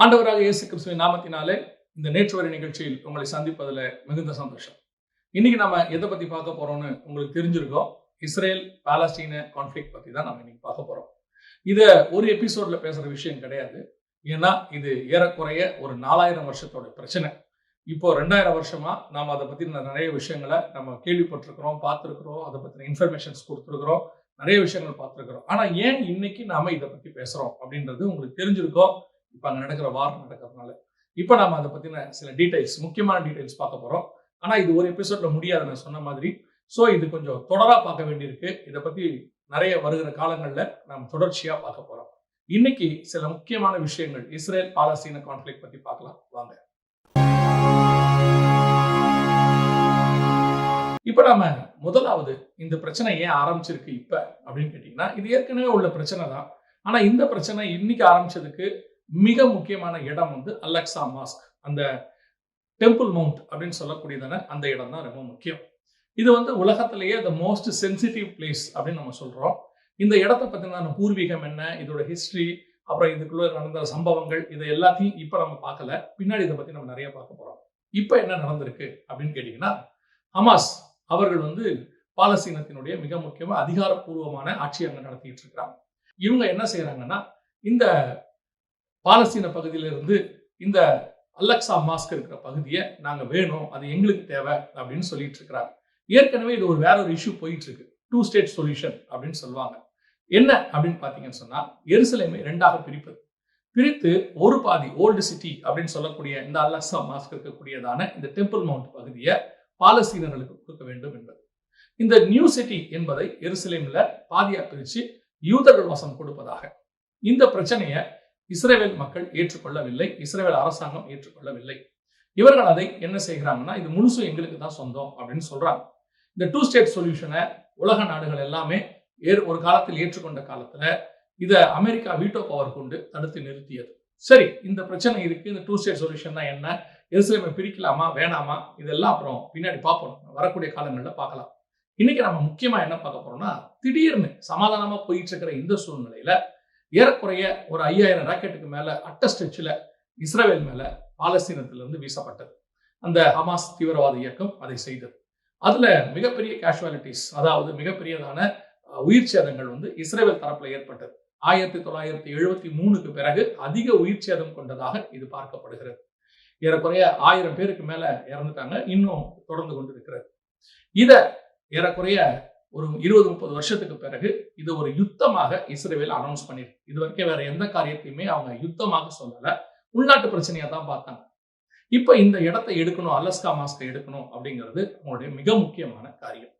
ஆண்டவராக இயேசு கிறிஸ்துவின் நாமத்தினாலே இந்த நேற்று வரை நிகழ்ச்சியில் உங்களை சந்திப்பதில் மிகுந்த சந்தோஷம். இன்னைக்கு நம்ம எதை பற்றி பார்க்க போறோம்னு உங்களுக்கு தெரிஞ்சிருக்கோம் இஸ்ரேல் பாலஸ்தீன கான்ஃபிளிக் பற்றி தான் நம்ம இன்னைக்கு பார்க்க போறோம். இதை ஒரு எபிசோட்ல பேசுற விஷயம் கிடையாது. ஏன்னா இது ஏறக்குறைய ஒரு நாலாயிரம் வருஷத்தோட பிரச்சனை. இப்போ ரெண்டாயிரம் வருஷமா நாம் அதை பற்றி நிறைய விஷயங்களை நம்ம கேள்விப்பட்டிருக்கிறோம் பார்த்துருக்குறோம் அதை பற்றின இன்ஃபர்மேஷன்ஸ் கொடுத்துருக்குறோம் நிறைய விஷயங்கள் பார்த்துருக்குறோம். ஆனால் ஏன் இன்னைக்கு நாம இதை பற்றி பேசுகிறோம் அப்படின்றது உங்களுக்கு தெரிஞ்சிருக்கோம் இப்போ அங்கே நடக்கிற வார் நடக்கிறதுனால. இப்போ நாம அதை பத்தின சில டீடைல்ஸ் முக்கியமான டீடைல்ஸ் பார்க்க போறோம். ஆனால் இது ஒரு எபிசோட்ல முடியாது நான் சொன்ன மாதிரி. ஸோ இது கொஞ்சம் தொடரா பார்க்க வேண்டியிருக்கு. இதை பத்தி நிறைய வருகிற காலங்களில் நாம் தொடர்ச்சியா பார்க்க போறோம். இன்னைக்கு சில முக்கியமான விஷயங்கள் இஸ்ரேல் பாலஸ்தீன கான்ஃபிளிக் பத்தி பார்க்கலாம். வாங்க. இப்போ நாம முதலாவது இந்த பிரச்சனை ஏன் ஆரம்பிச்சிருக்கு இப்ப அப்படின்னு கேட்டிங்கன்னா இது ஏற்கனவே உள்ள பிரச்சனை தான். ஆனா இந்த பிரச்சனை இன்னைக்கு ஆரம்பிச்சதுக்கு மிக முக்கியமான இடம் வந்து அலெக்சா மாஸ்க் அந்த டெம்பிள் மவுண்ட் அப்படின்னு சொல்லக்கூடியதான அந்த இடம் தான் ரொம்ப முக்கியம். இது வந்து உலகத்திலேயே த மோஸ்ட் சென்சிட்டிவ் பிளேஸ் அப்படின்னு நம்ம சொல்கிறோம் இந்த இடத்த பற்றின பூர்வீகம் என்ன இதோட ஹிஸ்ட்ரி அப்புறம் இதுக்குள்ள நடந்த சம்பவங்கள் இது எல்லாத்தையும் இப்போ நம்ம பார்க்கல. பின்னாடி இதை பற்றி நம்ம நிறைய பார்க்க போகிறோம் இப்போ என்ன நடந்திருக்கு அப்படின்னு கேட்டீங்கன்னா ஹமாஸ் அவர்கள் வந்து பாலஸ்தீனத்தினுடைய மிக முக்கியமாக அதிகாரப்பூர்வமான ஆட்சி அங்கே நடத்திட்டு இருக்கிறாங்க. இவங்க என்ன செய்கிறாங்கன்னா இந்த பாலஸ்தீன பகுதியிலிருந்து இந்த அலக்ஸா மாஸ்க் இருக்கிற பகுதியை நாங்கள் வேணும் அது எங்களுக்கு தேவை அப்படின்னு சொல்லிட்டு இருக்கிறாங்க. ஏற்கனவே இது ஒரு வேற ஒரு இஷ்யூ போயிட்டு இருக்கு. டூ ஸ்டேட் சொல்யூஷன் அப்படின்னு சொல்லுவாங்க. என்ன அப்படின்னு பார்த்தீங்கன்னு சொன்னால் எருசலேமை ரெண்டாக பிரிப்பது. பிரித்து ஒரு பாதி ஓல்டு சிட்டி அப்படின்னு சொல்லக்கூடிய இந்த அல்லக்ஸா மாஸ்க் இருக்கக்கூடியதான இந்த டெம்பிள் மவுண்ட் பகுதியை பாலஸ்தீனர்களுக்கு கொடுக்க வேண்டும் என்பது. இந்த நியூ சிட்டி என்பதை எருசலேமில் பாதியாக பிரித்து யூதர்கள் வசம் கொடுப்பதாக. இந்த பிரச்சனையை இஸ்ரேவேல் மக்கள் ஏற்றுக்கொள்ளவில்லை இஸ்ரேவேல் அரசாங்கம் ஏற்றுக்கொள்ளவில்லை. இவர்கள் அதை என்ன செய்கிறாங்கன்னா இது முழுசும் எங்களுக்கு தான் சொந்தம் அப்படின்னு சொல்றாங்க. இந்த டூ ஸ்டேட் சொல்யூஷனை உலக நாடுகள் எல்லாமே ஏற் ஒரு காலத்தில் ஏற்றுக்கொண்ட காலத்துல இதை அமெரிக்கா வீட்டோ பவர் கொண்டு தடுத்து நிறுத்தியது. சரி இந்த பிரச்சனை இருக்கு இந்த டூ ஸ்டேட் சொல்யூஷன் தான் என்ன? எருசலேமை பிரிக்கலாமா வேணாமா? இதெல்லாம் அப்புறம் பின்னாடி பார்ப்போம். வரக்கூடிய காலங்களில் பார்க்கலாம். இன்னைக்கு நம்ம முக்கியமா என்ன பார்க்க போறோம்னா திடீர்னு சமாதானமா போயிட்டு இருக்கிற இந்த சூழ்நிலையில ஏறக்குறைய ஒரு ஐயாயிரம் ராக்கெட்டுக்கு மேலே அட்ட ஸ்ட்ரெச்சில் இஸ்ரேல் மேல பாலஸ்தீனத்திலிருந்து வீசப்பட்டது. அந்த ஹமாஸ் தீவிரவாத இயக்கம் அதை செய்தது. அதுல மிகப்பெரிய கேஷுவாலிட்டிஸ் அதாவது மிகப்பெரியதான உயிர் சேதங்கள் வந்து இஸ்ரேல் தரப்புல ஏற்பட்டது. ஆயிரத்தி தொள்ளாயிரத்தி எழுபத்தி மூணுக்கு பிறகு அதிக உயிர் சேதம் கொண்டதாக இது பார்க்கப்படுகிறது. ஏறக்குறைய ஆயிரம் பேருக்கு மேல இறந்துட்டாங்க. இன்னும் தொடர்ந்து கொண்டு இருக்கிறது இத ஏறக்குறைய ஒரு இருபது முப்பது வருஷத்துக்கு பிறகு இது ஒரு யுத்தமாக இஸ்ரேவேல் அனௌன்ஸ் பண்ணிருக்கு இது வரைக்கும் வேற எந்த காரியத்தையுமே அவங்க யுத்தமாக சொல்லலை. உள்நாட்டு பிரச்சனையாக தான் பார்த்தாங்க. இப்போ இந்த இடத்தை எடுக்கணும் அலஸ்கா மாஸ்கை எடுக்கணும் அப்படிங்கிறது அவங்களுடைய மிக முக்கியமான காரியம்.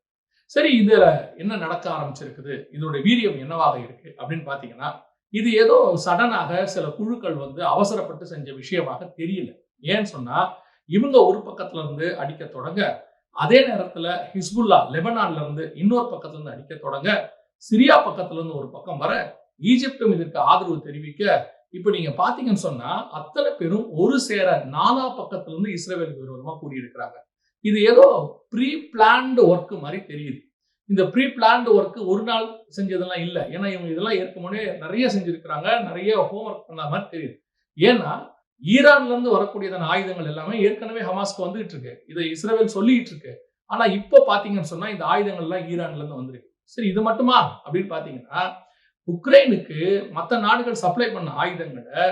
சரி இதில் என்ன நடக்க ஆரம்பிச்சிருக்குது? இதோட வீரியம் என்னவாக இருக்கு? அப்படின்னு பார்த்தீங்கன்னா இது ஏதோ சடனாக சில குழுக்கள் வந்து அவசரப்பட்டு செஞ்ச விஷயமாக தெரியல. ஏன்னு சொன்னால் இவங்க ஒரு பக்கத்துல இருந்து அடிக்க தொடங்க அதே நேரத்துல ஹிஸ்புல்லா லெபனான்ல இருந்து இன்னொரு பக்கத்துல இருந்து அடிக்க தொடங்க சிரியா பக்கத்துல இருந்து ஒரு பக்கம் வர ஈஜிப்டும் இதற்கு ஆதரவு தெரிவிக்க இப்ப நீங்க பாத்தீங்கன்னு சொன்னா அத்தனை பேரும் ஒரு சேர நாலா பக்கத்துல இருந்து இஸ்ரேலுக்கு விரோதமா கூடியிருக்கிறாங்க. இது ஏதோ ப்ரீ பிளான்டு ஒர்க் மாதிரி தெரியுது. இந்த ப்ரீ பிளான்டு ஒர்க் ஒரு நாள் செஞ்சதெல்லாம் இல்லை. ஏன்னா இவங்க இதெல்லாம் ஏற்கனவே நிறைய செஞ்சிருக்கிறாங்க நிறைய ஹோம்ஒர்க் பண்ண மாதிரி தெரியுது. ஏன்னா ஈரான்ல இருந்து வரக்கூடியதான ஆயுதங்கள் எல்லாமே ஏற்கனவே ஹமாஸ்க்கு வந்துகிட்டு இருக்கு. இதை இஸ்ரேல் சொல்லிட்டு இருக்கு. ஆனா இப்போ பாத்தீங்கன்னு சொன்னா இந்த ஆயுதங்கள் எல்லாம் ஈரான்ல இருந்து வந்திருக்கு. சரி இது மட்டுமா? அப்படின்னு பாத்தீங்கன்னா உக்ரைனுக்கு மற்ற நாடுகள் சப்ளை பண்ண ஆயுதங்களை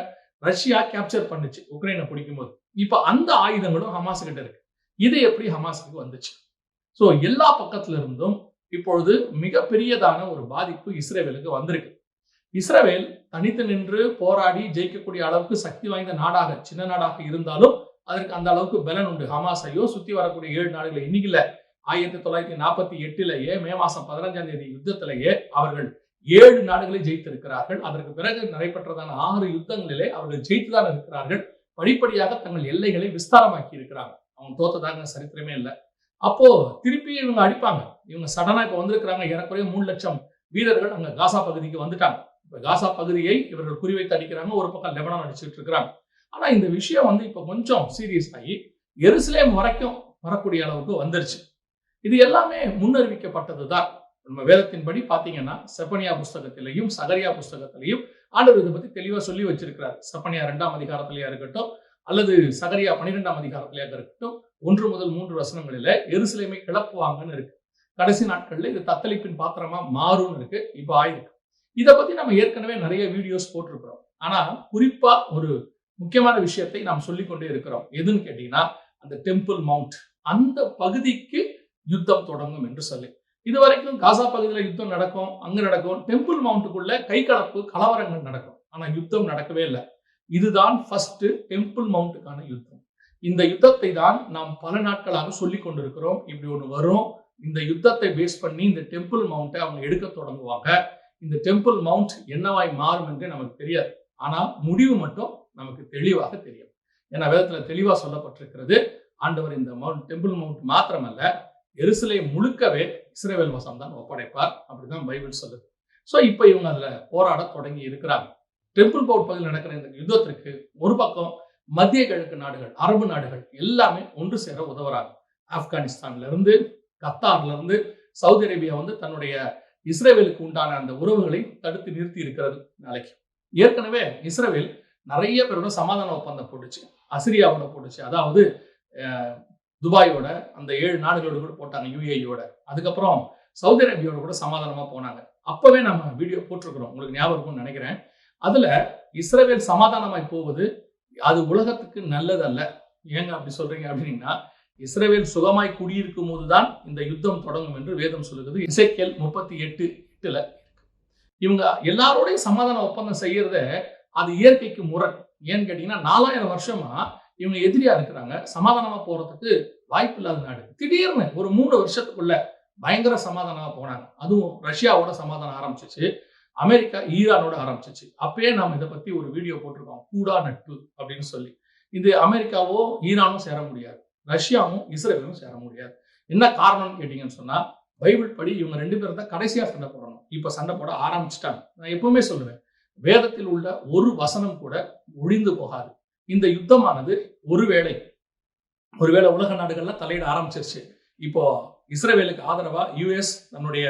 ரஷ்யா கேப்சர் பண்ணுச்சு உக்ரைனை பிடிக்கும் போது இப்ப அந்த ஆயுதங்களும் ஹமாஸ் கிட்ட இருக்கு. இது எப்படி ஹமாஸுக்கு வந்துச்சு? ஸோ எல்லா பக்கத்துல இருந்தும் இப்பொழுது மிகப்பெரியதான ஒரு பாதிப்பு இஸ்ரேவேலுக்கு வந்திருக்கு. இஸ்ரேல் தனித்து நின்று போராடி ஜெயிக்கக்கூடிய அளவுக்கு சக்தி வாய்ந்த நாடாக சின்ன நாடாக இருந்தாலும் அதற்கு அந்த அளவுக்கு பலன் உண்டு. ஹமாஸையோ சுத்தி வரக்கூடிய ஏழு நாடுகள் இன்னைக்குல ஆயிரத்தி தொள்ளாயிரத்தி நாற்பத்தி எட்டுலேயே மே மாசம் பதினஞ்சாம் தேதி யுத்தத்திலேயே அவர்கள் ஏழு நாடுகளை ஜெயித்திருக்கிறார்கள். அதற்கு பிறகு நடைபெற்றதான ஆறு யுத்தங்களிலே அவர்கள் ஜெயித்துதான் இருக்கிறார்கள். படிப்படியாக தங்கள் எல்லைகளை விஸ்தாரமாக்கி இருக்கிறாங்க அவங்க தோத்ததாக சரித்திரமே இல்லை. அப்போ திருப்பி இவங்க அடிப்பாங்க. இவங்க சடனா இப்ப வந்திருக்கிறாங்க. ஏறக்குறைய மூணு லட்சம் வீரர்கள் அங்க காசா பகுதிக்கு வந்துட்டாங்க. இப்போ காசா பகுதியை இவர்கள் குறிவைத்து அடிக்கிறாங்க. ஒரு பக்கம் லெபனான் அடிச்சுட்டு இருக்கிறாங்க. ஆனா இந்த விஷயம் வந்து இப்ப கொஞ்சம் சீரியஸ் ஆகி எருசலேம் வரைக்கும் வரக்கூடிய அளவுக்கு வந்துருச்சு. இது எல்லாமே முன்னறிவிக்கப்பட்டது தான் நம்ம வேதத்தின்படி பார்த்தீங்கன்னா செப்பனியா புஸ்தகத்திலையும் சகரியா புஸ்தகத்திலையும் ஆண்டவர் இதை பத்தி தெளிவா சொல்லி வச்சிருக்கிறார். செப்பனியா ரெண்டாம் அதிகாரத்திலேயா இருக்கட்டும் அல்லது சகரியா பன்னிரெண்டாம் அதிகாரத்திலேயா இருக்கட்டும் ஒன்று முதல் மூன்று வசனங்களில எருசலேமை கிளப்புவாங்கன்னு இருக்கு. கடைசி நாட்கள்ல இது தத்தளிப்பின் பாத்திரமா மாறும்னு இருக்கு. இப்போ ஆயிருக்கு. இதை பத்தி நம்ம ஏற்கனவே நிறைய வீடியோஸ் போட்டிருக்கிறோம். ஆனா குறிப்பா ஒரு முக்கியமான விஷயத்தை நாம் சொல்லிக்கொண்டே இருக்கிறோம். எதுன்னு கேட்டீங்கன்னா அந்த டெம்பிள் மவுண்ட் அந்த பகுதிக்கு யுத்தம் தொடங்கும் என்று சொல்லி. இது வரைக்கும் காசா பகுதியில் யுத்தம் நடக்கும் அங்க நடக்கும். டெம்பிள் மவுண்ட்டுக்குள்ள கை கலப்பு கலவரங்கள் நடக்கும். ஆனா யுத்தம் நடக்கவே இல்லை. இதுதான் ஃபர்ஸ்ட் டெம்பிள் மவுண்ட்டுக்கான யுத்தம். இந்த யுத்தத்தை தான் நாம் பல நாட்களாக சொல்லி கொண்டிருக்கிறோம். இப்படி ஒன்று வரும். இந்த யுத்தத்தை பேஸ் பண்ணி இந்த டெம்பிள் மவுண்ட்டை அவங்க எடுக்க தொடங்குவாங்க. இந்த டெம்பிள் மவுண்ட் என்னவாய் மாறும் என்று நமக்கு தெரியாது. ஆனால் முடிவு மட்டும் நமக்கு தெளிவாக தெரியும். ஏன்னா வேதத்தில் தெளிவாக சொல்லப்பட்டிருக்கிறது ஆண்டவர் இந்த மவுண்ட் டெம்பிள் மவுண்ட் மாத்திரமல்ல எருசலை முழுக்கவே இஸ்ரேவேல் வசம் தான் ஒப்படைப்பார் அப்படிதான் பைபிள் சொல்லுது. ஸோ இப்போ இவங்க அதில் போராட தொடங்கி இருக்கிறாங்க. டெம்பிள் பவுட் பகுதியில் நடக்கிற இந்த யுத்தத்திற்கு ஒரு பக்கம் மத்திய கிழக்கு நாடுகள் அரபு நாடுகள் எல்லாமே ஒன்று சேர உதவுறாங்க. ஆப்கானிஸ்தான்ல இருந்து கத்தார்ல இருந்து சவுதி அரேபியா வந்து தன்னுடைய இஸ்ரேவேலுக்கு உண்டான அந்த உறவுகளை தடுத்து நிறுத்தி இருக்கிறது நாளைக்கு. ஏற்கனவே இஸ்ரேவேல் நிறைய பேரோட சமாதான ஒப்பந்தம் போட்டுச்சு அசிரியாவோட போட்டுச்சு. அதாவது துபாயோட அந்த ஏழு நாடுகளோட கூட போட்டாங்க யூஏயோட அதுக்கப்புறம் சவுதி அரேபியாவோட கூட சமாதானமா போனாங்க. அப்பவே நம்ம வீடியோ போட்டிருக்கிறோம். உங்களுக்கு ஞாபகம் இருக்கும்னு நினைக்கிறேன். அதுல இஸ்ரேல் சமாதானமாய் போவது அது உலகத்துக்கு நல்லதல்ல. ஏங்க அப்படி சொல்றீங்க அப்படின்னா இஸ்ரேவேல் சுகமாய் குடியிருக்கும் போதுதான் இந்த யுத்தம் தொடங்கும் என்று வேதம் சொல்லுகிறது. இசைக்கேல் முப்பத்தி எட்டு எட்டுல இவங்க எல்லாரோடையும் சமாதான ஒப்பந்தம் செய்யறத அது இயற்கைக்கு முரண். ஏன்னு கேட்டீங்கன்னா நாலாயிரம் வருஷமா இவங்க எதிரியா இருக்கிறாங்க. சமாதானமா போறதுக்கு வாய்ப்பு இல்லாத நாடு. திடீர்னு ஒரு மூணு வருஷத்துக்குள்ள பயங்கர சமாதானமா போனாங்க. அதுவும் ரஷ்யாவோட சமாதானம் ஆரம்பிச்சிச்சு. அமெரிக்கா ஈரானோட ஆரம்பிச்சிச்சு. அப்பயே நாம இதை பத்தி ஒரு வீடியோ போட்டிருக்கோம். கூடா நட்பு அப்படின்னு சொல்லி. இது அமெரிக்காவோ ஈரானும் சேர முடியாது. ரஷ்யாவும் இஸ்ரேலும் சேர முடியாது. என்ன காரணம்னு கேட்டீங்கன்னு சொன்னா பைபிள் படி இவங்க ரெண்டு பேரும் தான் கடைசியா சண்டை போடணும். இப்ப சண்டை போட ஆரம்பிச்சிட்டாங்க. நான் எப்பவுமே சொல்லுவேன் வேதத்தில் உள்ள ஒரு வசனம் கூட ஒழிந்து போகாது. இந்த யுத்தமானது ஒருவேளை ஒருவேளை உலக நாடுகள்ல தலையிட ஆரம்பிச்சிருச்சு. இப்போ இஸ்ரேலுக்கு ஆதரவா யுஎஸ் தன்னுடைய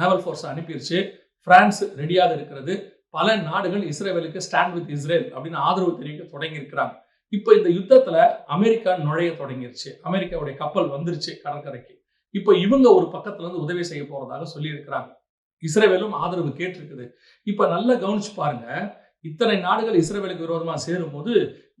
நேவல் ஃபோர்ஸ் அனுப்பிடுச்சு பிரான்ஸ் ரெடியாக இருக்கிறது. பல நாடுகள் இஸ்ரேலுக்கு ஸ்டாண்ட் வித் இஸ்ரேல் அப்படின்னு ஆதரவு தெரிவிக்க தொடங்கி இருக்கிறாங்க இப்போ இந்த யுத்தத்துல அமெரிக்கா நுழைய தொடங்கிருச்சு. அமெரிக்காவுடைய கப்பல் வந்துருச்சு கடற்கரைக்கு. இப்போ இவங்க ஒரு பக்கத்துல இருந்து உதவி செய்ய போறதாக சொல்லி இருக்கிறாங்க இஸ்ரேலும் ஆதரவு கேட்டிருக்குது. இப்ப நல்லா கவனிச்சு பாருங்க. இத்தனை நாடுகள் இஸ்ரேலுக்கு விரோதமாக சேரும்போது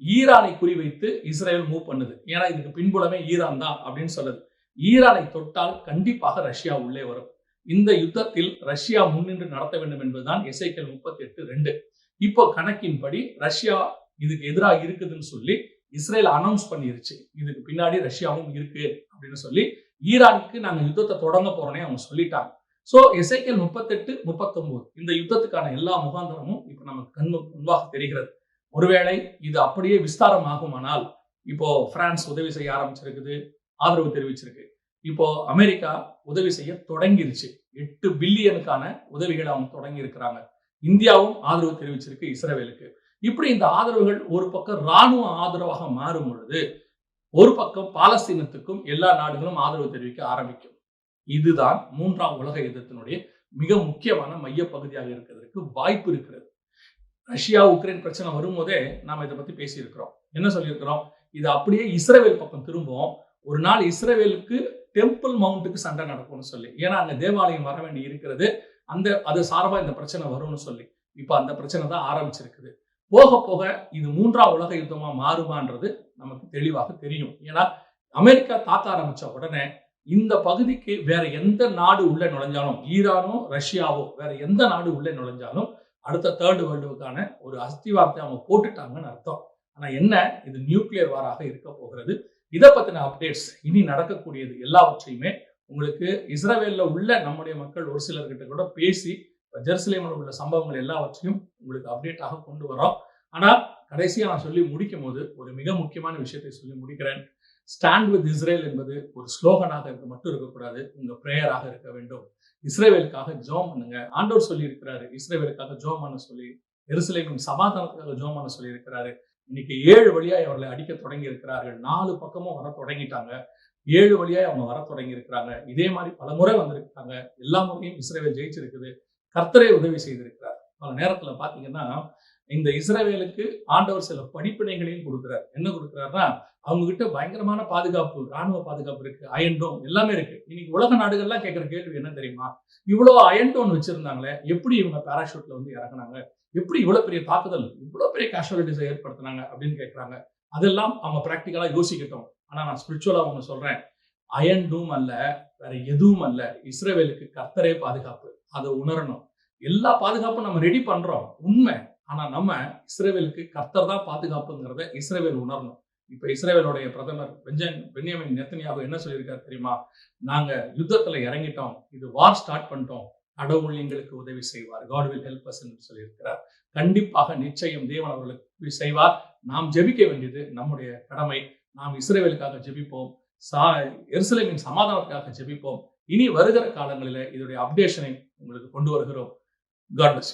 ஈரானை குறிவைத்து இஸ்ரேல் மூவ் பண்ணுது. ஏன்னா இதுக்கு பின்புலமே ஈரான் தான் அப்படின்னு சொல்லுது. ஈரானை தொட்டால் கண்டிப்பாக ரஷ்யா உள்ளே வரும். இந்த யுத்தத்தில் ரஷ்யா முன்னின்று நடத்த வேண்டும் என்பதுதான் எஸ்ஐக்கள் முப்பத்தி எட்டு ரெண்டு. இப்போ கணக்கின்படி ரஷ்யா இதுக்கு எதிராக இருக்குதுன்னு சொல்லி இஸ்ரேல் அனௌன்ஸ் பண்ணிருச்சு. இதுக்கு பின்னாடி ரஷ்யாவும் இருக்கு அப்படின்னு சொல்லி ஈரானுக்கு நாங்கள் யுத்தத்தை தொடங்க போறோன்னே அவங்க சொல்லிட்டாங்க. ஸோ எஸ்ஐகேல் முப்பத்தெட்டு முப்பத்தொன்பது இந்த யுத்தத்துக்கான எல்லா முகாந்திரமும் இப்போ நமக்கு கண் முன்பாக தெரிகிறது. ஒருவேளை இது அப்படியே விஸ்தாரம் ஆகுமானால் இப்போ பிரான்ஸ் உதவி செய்ய ஆரம்பிச்சிருக்குது ஆதரவு தெரிவிச்சிருக்கு. இப்போ அமெரிக்கா உதவி செய்ய தொடங்கிருச்சு. எட்டு பில்லியனுக்கான உதவிகளை அவங்க தொடங்கி இருக்கிறாங்க இந்தியாவும் ஆதரவு தெரிவிச்சிருக்கு இஸ்ரேலுக்கு. இப்படி இந்த ஆதரவுகள் ஒரு பக்கம் ராணுவ ஆதரவாக மாறும் பொழுது ஒரு பக்கம் பாலஸ்தீனத்துக்கும் எல்லா நாடுகளும் ஆதரவு தெரிவிக்க ஆரம்பிக்கும். இதுதான் மூன்றாம் உலக யுத்தத்தினுடைய மிக முக்கியமான மையப்பகுதியாக இருக்கிறதுக்கு வாய்ப்பு இருக்கிறது. ரஷ்யா உக்ரைன் பிரச்சனை வரும்போதே நாம இதை பத்தி பேசியிருக்கிறோம். என்ன சொல்லியிருக்கிறோம்? இது அப்படியே இஸ்ரேல் பக்கம் திரும்பும் ஒரு நாள் இஸ்ரேவேலுக்கு டெம்பிள் மவுண்ட்டுக்கு சண்டை நடக்கும்னு சொல்லி. ஏன்னா அங்கே தேவாலயம் வர வேண்டி இருக்கிறது. அந்த அது சார்பாக இந்த பிரச்சனை வரும்னு சொல்லி. இப்போ அந்த பிரச்சனை தான் ஆரம்பிச்சிருக்குது. போக போக இது மூன்றாம் உலக யுத்தமா மாறுமான்றது நமக்கு தெளிவாக தெரியும். ஏன்னா அமெரிக்கா தாக்க ஆரம்பிச்ச உடனே இந்த பகுதிக்கு வேற எந்த நாடு உள்ள நுழைஞ்சாலும் ஈரானோ ரஷ்யாவோ வேற எந்த நாடு உள்ள நுழைஞ்சாலும் அடுத்த தேர்ட் வேர்ல்டுக்கான ஒரு அஸ்திவாரத்தை அவங்க போட்டுட்டாங்கன்னு அர்த்தம். ஆனா என்ன? இது நியூக்ளியர் வாராக இருக்க போகிறது. இதை பத்தின அப்டேட்ஸ் இனி நடக்கக்கூடியது எல்லாவற்றையுமே உங்களுக்கு இஸ்ரேவேல்ல உள்ள நம்முடைய மக்கள் ஒரு சிலர்கிட்ட கூட பேசி ஜெருசலேமில் உள்ள சம்பவங்கள் எல்லாவற்றையும் உங்களுக்கு அப்டேட்டாக கொண்டு வரோம் ஆனால் கடைசியாக நான் சொல்லி முடிக்கும் போது ஒரு மிக முக்கியமான விஷயத்தை சொல்லி முடிக்கிறேன். ஸ்டாண்ட் வித் இஸ்ரேல் என்பது ஒரு ஸ்லோகனாக இருக்க மட்டும் இருக்கக்கூடாது. உங்கள் ப்ரேயராக இருக்க வேண்டும். இஸ்ரேவேலுக்காக ஜோம் பண்ணுங்க. ஆண்டோர் சொல்லி இருக்கிறாரு இஸ்ரேவேலுக்காக ஜோம் பண்ண சொல்லி எருசலேமின் சமாதானத்துக்காக ஜோம் பண்ண சொல்லி இருக்கிறாரு இன்னைக்கு ஏழு வழியாய் அவர்களை அடிக்க தொடங்கி இருக்கிறார்கள் நாலு பக்கமும் வர தொடங்கிட்டாங்க. ஏழு வழியாய் அவங்க வர தொடங்கி இருக்கிறாங்க இதே மாதிரி பல முறை வந்திருக்காங்க எல்லா முறையும் இஸ்ரேவேல் ஜெயிச்சிருக்குது. கர்த்தரே உதவி செய்திருக்கிறார். பல நேரத்துல பாத்தீங்கன்னா இந்த இஸ்ரேவேலுக்கு ஆண்டவர் சில படிப்பினைகளையும் கொடுக்குறார். என்ன கொடுக்குறாருன்னா அவங்க கிட்ட பயங்கரமான பாதுகாப்பு ராணுவ பாதுகாப்பு இருக்கு. அயன்டோம் எல்லாமே இருக்கு. இன்னைக்கு உலக நாடுகள்லாம் கேட்கிற கேள்வி என்ன தெரியுமா? இவ்வளவு அயன்டோன் வச்சிருந்தாங்களே எப்படி இவங்க பேராஷூட்ல வந்து இறக்குனாங்க எப்படி இவ்வளவு பெரிய தாக்குதல் இவ்வளவு பெரிய கேஷுவாலிட்டிஸை ஏற்படுத்தினாங்க அப்படின்னு கேட்குறாங்க அதெல்லாம் அவங்க ப்ராக்டிக்கலாக யோசிக்கட்டும். ஆனா நான் ஸ்பிரிச்சுவலா ஒன்று சொல்றேன். அயன் டூம் அல்ல வேற எதுவும் அல்ல. இஸ்ரேவேலுக்கு கர்த்தரே பாதுகாப்பு. அதை உணரணும். எல்லா பாதுகாப்பும் நம்ம ரெடி பண்றோம். உண்மை. ஆனா நம்ம இஸ்ரேவேலுக்கு கர்த்தர் தான் பாதுகாப்புங்கிறத இஸ்ரேவேல் உணரணும். இப்ப இஸ்ரேவேலுடைய பிரதமர் பெஞ்சன் பென்யாமின் நெத்தனியாக என்ன சொல்லியிருக்காரு தெரியுமா? நாங்க யுத்தத்துல இறங்கிட்டோம். இது வார் ஸ்டார்ட் பண்ணிட்டோம். கடவுள் எங்களுக்கு உதவி செய்வார். காட் வில் ஹெல்ப் அஸ் என்று சொல்லியிருக்கிறார். கண்டிப்பாக நிச்சயம் தேவன் அவர்களுக்கு செய்வார். நாம் ஜெபிக்க வேண்டியது நம்முடைய கடமை. நாம் இஸ்ரேவேலுக்காக ஜெபிப்போம். சா எருசலேமின் சமாதானத்துக்காக ஜெபிப்போம். இனி வருகிற காலங்களில் இதோடைய அப்டேஷனை உங்களுக்கு கொண்டு வருகிறோம். God bless